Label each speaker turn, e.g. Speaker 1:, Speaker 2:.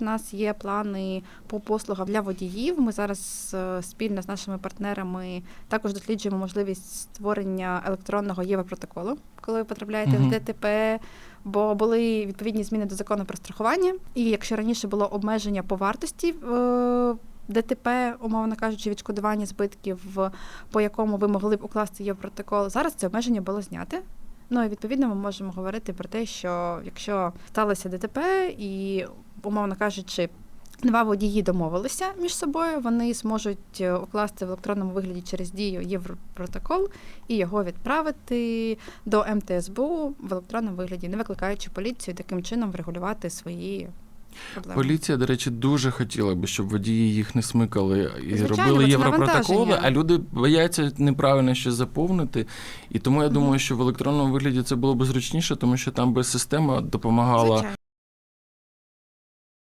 Speaker 1: У нас є плани по послугам для водіїв. Ми зараз е, спільно з нашими партнерами також досліджуємо можливість створення електронного європротоколу, коли ви потрапляєте
Speaker 2: Мгм.
Speaker 1: в ДТП. Бо були відповідні зміни до закону про страхування, і якщо раніше було обмеження по вартості е, ДТП, умовно кажучи, відшкодування збитків, по якому ви могли б укласти європротокол, зараз це обмеження було зняте. Ну і відповідно ми можемо говорити про те, що якщо сталося ДТП і, умовно кажучи, два водії домовилися між собою, вони зможуть е, укласти в електронному вигляді через дію європротокол і його відправити до МТСБУ в електронному вигляді, не викликаючи поліцію, таким чином врегулювати свої проблеми.
Speaker 2: Поліція, до речі, дуже хотіла би, щоб водії їх не смикали і
Speaker 1: Звичайно,
Speaker 2: робили європротоколи, а люди бояться неправильно щось заповнити. І тому я думаю, що в електронному вигляді це було б зручніше, тому що там би система допомагала
Speaker 1: Звичайно.